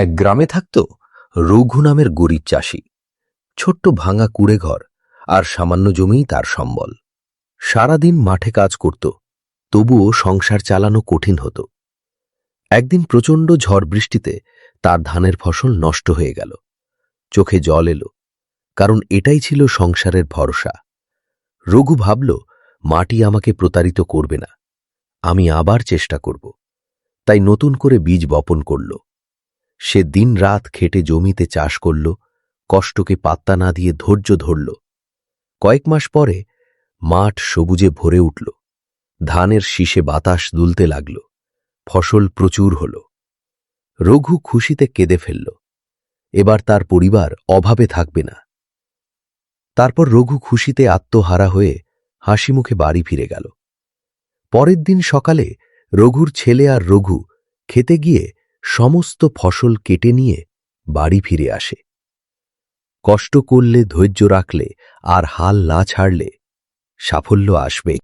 এক গ্রামে থাকত রঘু নামের গরিব চাষি। ছোট্ট ভাঙা কুড়ে ঘর আর সামান্য জমিই তার সম্বল। সারাদিন মাঠে কাজ করত, তবুও সংসার চালানো কঠিন হতো। একদিন প্রচণ্ড ঝড় বৃষ্টিতে তার ধানের ফসল নষ্ট হয়ে গেল। চোখে জল এলো, কারণ এটাই ছিল সংসারের ভরসা। রঘু ভাবল, মাটি আমাকে প্রতারিত করবে না, আমি আবার চেষ্টা করব। তাই নতুন করে বীজ বপন করল। সে দিন রাত খেটে জমিতে চাষ করল, কষ্টকে পাত্তা না দিয়ে ধৈর্য ধরল। কয়েক মাস পরে মাঠ সবুজে ভরে উঠল, ধানের শীষে বাতাস দুলতে লাগল, ফসল প্রচুর হল। রঘু খুশিতে কেঁদে ফেলল, এবার তার পরিবার অভাবে থাকবে না। তারপর রঘু খুশিতে আত্মহারা হয়ে হাসি মুখে বাড়ি ফিরে গেল। পরের দিন সকালে রঘুর ছেলে আর রঘু খেতে গিয়ে সমস্ত ফসল কেটে নিয়ে বাড়ি ফিরে আসে। কষ্ট করলে ধৈর্য রাখলে আর হাল না ছাড়লে সাফল্য আসবে